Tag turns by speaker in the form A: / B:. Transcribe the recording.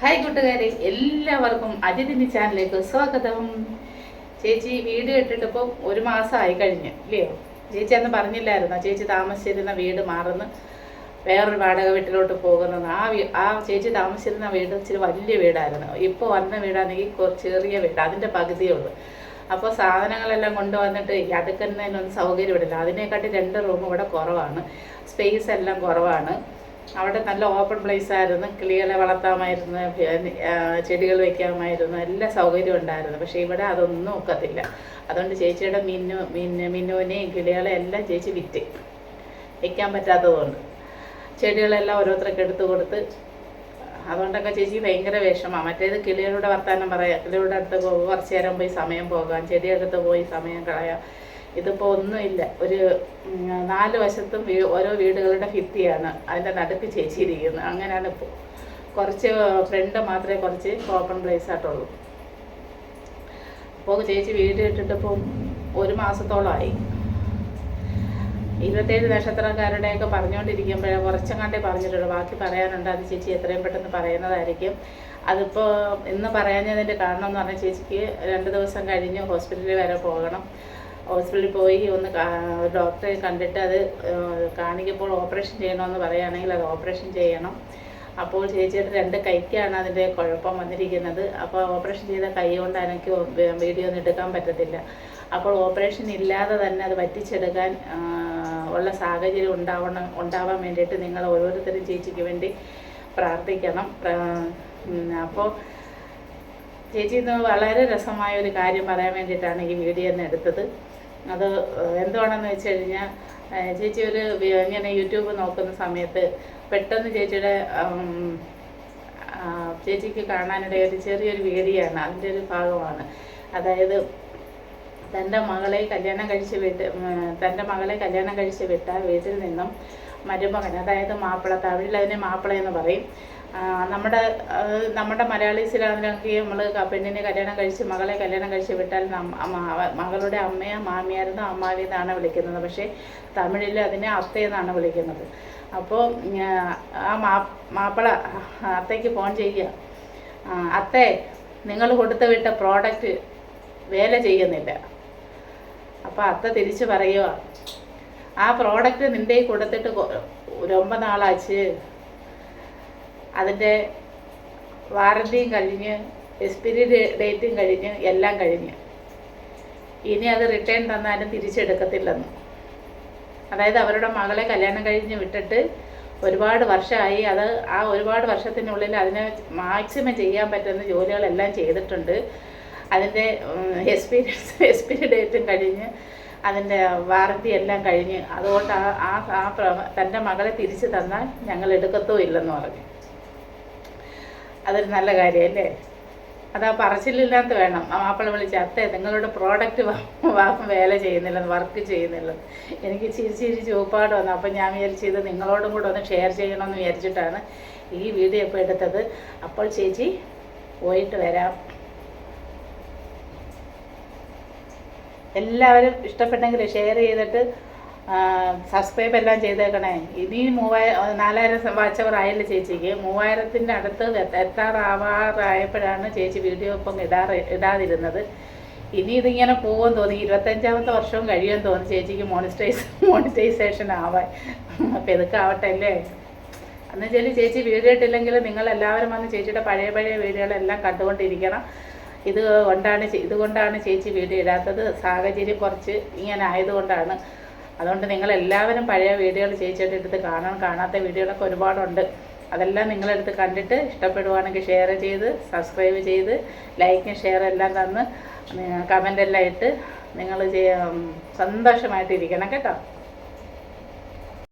A: Hi കൂട്ടുകാരെ. എല്ലാവർക്കും അജിതിന്റെ ചാനലിലേക്ക് സ്വാഗതം. ചേച്ചി വീട് കെട്ടിട്ടിപ്പോൾ ഒരു മാസമായി കഴിഞ്ഞു ഇല്ലയോ? ചേച്ചി അന്ന് പറഞ്ഞില്ലായിരുന്നോ? ചേച്ചി താമസിച്ചിരുന്ന വീട് മാറുന്ന. വേറൊരു വാടക വീട്ടിലോട്ട് പോകുന്നത് ആ ആ ചേച്ചി താമസിച്ചിരുന്ന വീട് ഇച്ചിരി വലിയ വീടായിരുന്നു. ഇപ്പോൾ വന്ന വീടാണെങ്കിൽ ചെറിയ വീട്. അതിന്റെ പകുതിയേ ഉള്ളൂ. അപ്പോൾ സാധനങ്ങളെല്ലാം കൊണ്ടുവന്നിട്ട് അടുക്കുന്നതിനൊന്നും സൗകര്യമില്ല. അതിനെക്കാട്ടി രണ്ട് റൂം ഇവിടെ കുറവാണ്. സ്പേസ് എല്ലാം കുറവാണ്. അവിടെ നല്ല ഓപ്പൺ പ്ലേസ് ആയിരുന്നു. കിളികളെ വളർത്താമായിരുന്നു. ചെടികൾ വെക്കാമായിരുന്നു. എല്ലാ സൗകര്യവും ഉണ്ടായിരുന്നു. പക്ഷേ ഇവിടെ അതൊന്നും ഒക്കത്തില്ല. അതുകൊണ്ട് ചേച്ചിയുടെ മിന്നു മിന്നു മിന്നുവിനെയും കിളികളെ എല്ലാം ചേച്ചി വിറ്റ്. വെക്കാൻ പറ്റാത്തതുകൊണ്ട്. ചെടികളെല്ലാം ഓരോരുത്തർക്ക് എടുത്തു കൊടുത്ത്. അതുകൊണ്ടൊക്കെ ചേച്ചി ഭയങ്കര വിഷമമാണ് മറ്റേത് കിളികളുടെ വർത്തമാനം പറയാം. കിളികളുടെ അടുത്ത് കുറച്ച് നേരം പോയി സമയം പോകാം. ചെടിയെടുത്ത് പോയി സമയം കളയാം. ഇതിപ്പോൾ ഒന്നുമില്ല. ഒരു നാല് വശത്തും ഓരോ വീടുകളുടെ ഭിത്തിയാണ്. അതിന്റെ നടുക്ക് ചേച്ചിയിരിക്കുന്നത് അങ്ങനെയാണ് ഇപ്പോൾ കുറച്ച് ഫ്രണ്ട് മാത്രമേ കുറച്ച് ഓപ്പൺ പ്ലേസ് ആയിട്ടുള്ളൂ. അപ്പോൾ ചേച്ചി വീട് ഇട്ടിട്ടിപ്പം ഒരു മാസത്തോളമായി. ഇരുപത്തേഴ് നക്ഷത്രക്കാരുടെയൊക്കെ പറഞ്ഞുകൊണ്ടിരിക്കുമ്പോഴേ കുറച്ചെങ്ങാണ്ടേ പറഞ്ഞിട്ടുള്ളൂ. ബാക്കി പറയാനുണ്ട് അത് ചേച്ചി എത്രയും പെട്ടെന്ന് പറയുന്നതായിരിക്കും. അതിപ്പോൾ ഇന്ന് പറയാഞ്ഞതിന്റെ കാരണം എന്ന് പറഞ്ഞാൽ ചേച്ചിക്ക് രണ്ട് ദിവസം കഴിഞ്ഞ് ഹോസ്പിറ്റലിൽ വരെ പോകണം. ഹോസ്പിറ്റലിൽ പോയി ഒന്ന് ഡോക്ടറെ കണ്ടിട്ട് അത് കാണിക്കുമ്പോൾ ഓപ്പറേഷൻ ചെയ്യണമെന്ന് പറയുകയാണെങ്കിൽ അത് ഓപ്പറേഷൻ ചെയ്യണം. അപ്പോൾ ചേച്ചിയുടെ രണ്ട് കൈക്കാണ് അതിന്റെ കുഴപ്പം വന്നിരിക്കുന്നത്. അപ്പോൾ ഓപ്പറേഷൻ ചെയ്ത കൈ കൊണ്ട് എനിക്ക് വീഡിയോ ഒന്നും എടുക്കാൻ പറ്റത്തില്ല. അപ്പോൾ ഓപ്പറേഷൻ ഇല്ലാതെ തന്നെ അത് പറ്റിച്ചെടുക്കാൻ ഉള്ള സാഹചര്യം ഉണ്ടാവണം ഉണ്ടാവാൻ വേണ്ടിയിട്ട് നിങ്ങൾ ഓരോരുത്തരും ചേച്ചിക്ക് വേണ്ടി പ്രാർത്ഥിക്കണം. അപ്പോൾ ചേച്ചി ഇന്ന് വളരെ രസമായ ഒരു കാര്യം പറയാൻ വേണ്ടിയിട്ടാണ് ഈ വീഡിയോ ഒന്ന് എടുത്തത്. അത് എന്തുവാണെന്ന് വെച്ച് കഴിഞ്ഞാൽ ചേച്ചി ഒരു ഇങ്ങനെ യൂട്യൂബ് നോക്കുന്ന സമയത്ത് പെട്ടെന്ന് ചേച്ചിയുടെ ചേച്ചിക്ക് കാണാനിടയ ഒരു ചെറിയൊരു വീഡിയോ ആണ് അതിന്റെ ഒരു ഭാഗമാണ്. അതായത് തന്റെ മകളെ കല്യാണം കഴിച്ച് വിട്ട് തന്റെ മകളെ കല്യാണം കഴിച്ച് വിട്ട വീട്ടിൽ നിന്നും മരുമകൻ അതായത് മാപ്പിള തമിഴിൽ അതിനെ മാപ്പിള എന്ന് പറയും. നമ്മുടെ നമ്മുടെ മലയാളീസിലാണെങ്കിൽ നമ്മൾ പെണ്ണിനെ കല്യാണം കഴിച്ച് മകളെ കല്യാണം കഴിച്ച് വിട്ടാൽ മകളുടെ അമ്മയെ മാമിയായിരുന്നു അമ്മാവി എന്നാണ് വിളിക്കുന്നത്. പക്ഷേ തമിഴിൽ അതിനെ അത്തയെന്നാണ് വിളിക്കുന്നത്. അപ്പോൾ ആ മാ മാപ്പിള അത്തയ്ക്ക് ഫോൺ ചെയ്യുക. അത്തേ നിങ്ങൾ കൊടുത്തു വിട്ട പ്രോഡക്റ്റ് വേല ചെയ്യുന്നില്ല. അപ്പോൾ അത്ത തിരിച്ച് പറയുക ആ പ്രോഡക്റ്റ് നിന്റെ കൊടുത്തിട്ട് ഒമ്പത് നാളാച്ച് അതിന്റെ വാറണ്ടിയും കഴിഞ്ഞ് എക്സ്പിരി ഡേറ്റും കഴിഞ്ഞ് എല്ലാം കഴിഞ്ഞ്. ഇനി അത് റിട്ടേൺ തന്നാലും തിരിച്ചെടുക്കത്തില്ലെന്ന്. അതായത് അവരുടെ മകളെ കല്യാണം കഴിഞ്ഞ് വിട്ടിട്ട് ഒരുപാട് വർഷമായി അത് ആ ഒരുപാട് വർഷത്തിനുള്ളിൽ അതിനെ മാക്സിമം ചെയ്യാൻ പറ്റുന്ന ജോലികളെല്ലാം ചെയ്തിട്ടുണ്ട്. അതിന്റെ എക്സ്പീരിയൻസ് എക്സ്പീരി ഡേറ്റും കഴിഞ്ഞ് അതിന്റെ വാറണ്ടി എല്ലാം കഴിഞ്ഞ്. അതുകൊണ്ട് ആ ആ തന്റെ മകളെ തിരിച്ചു തന്നാൽ ഞങ്ങൾ എടുക്കത്തോ ഇല്ലെന്ന് പറഞ്ഞു. അതൊരു നല്ല കാര്യമല്ലേ അതാ പറച്ചിലില്ലാത്ത വേണം. ആ മാപ്പിള വിളിച്ച് അത്തേ നിങ്ങളുടെ പ്രോഡക്റ്റ് വേല ചെയ്യുന്നില്ലെന്ന് വർക്ക് ചെയ്യുന്നില്ലെന്ന് എനിക്ക് ചിരി ചിരി ചൂപ്പാട് വന്നു. അപ്പം ഞാൻ വിചാരിച്ചു ഇത് നിങ്ങളോടും കൂടെ ഒന്ന് ഷെയർ ചെയ്യണമെന്ന് വിചാരിച്ചിട്ടാണ് ഈ വീഡിയോ ഇപ്പോൾ എടുത്തത്. അപ്പോൾ ചേച്ചി പോയിട്ട് വരാം. എല്ലാവരും ഇഷ്ടപ്പെട്ടെങ്കിൽ ഷെയർ ചെയ്തിട്ട് സബ്സ്ക്രൈബ് എല്ലാം ചെയ്തേക്കണേ. ഇനി മൂവായിരം നാലായിരം വാച്ച് അവർ ആയല്ലോ ചേച്ചിക്ക്. മൂവായിരത്തിന്റെ അടുത്ത് എത്ത- എത്താറാവാറായപ്പോഴാണ് ചേച്ചി വീഡിയോ ഇപ്പം ഇടാറ് ഇടാതിരുന്നത്. ഇനി ഇതിങ്ങനെ പോകുമെന്ന് തോന്നി. ഇരുപത്തഞ്ചാമത്തെ വർഷവും കഴിയുമെന്ന് തോന്നി ചേച്ചിക്ക് മോണിറ്റൈസ് മോണിറ്റൈസേഷൻ ആവാൻ. അപ്പം ഇതൊക്കെ ആവട്ടെ അല്ലേ? എന്ന് വെച്ചാൽ ചേച്ചി വീഡിയോ ഇട്ടില്ലെങ്കിൽ നിങ്ങൾ എല്ലാവരും വന്ന് ചേച്ചിയുടെ പഴയ പഴയ വീഡിയോകളെല്ലാം കണ്ടുകൊണ്ടിരിക്കണം. ഇത് കൊണ്ടാണ് ഇതുകൊണ്ടാണ് ചേച്ചി വീഡിയോ ഇടാത്തത്. സാഹചര്യം കുറച്ച് ഇങ്ങനെ ആയതുകൊണ്ടാണ്. അതുകൊണ്ട് നിങ്ങൾ എല്ലാവരും പഴയ വീഡിയോകൾ ചേച്ചിയുടെ അടുത്ത് കാണാൻ കാണാത്ത വീഡിയോകളൊക്കെ ഒരുപാടുണ്ട്. അതെല്ലാം നിങ്ങളെടുത്ത് കണ്ടിട്ട് ഇഷ്ടപ്പെടുവാണെങ്കിൽ ഷെയർ ചെയ്ത് സബ്സ്ക്രൈബ് ചെയ്ത് ലൈക്കും ഷെയർ എല്ലാം തന്ന് കമന്റ് എല്ലാം ഇട്ട് നിങ്ങൾ സന്തോഷമായിട്ടിരിക്കണം കേട്ടോ.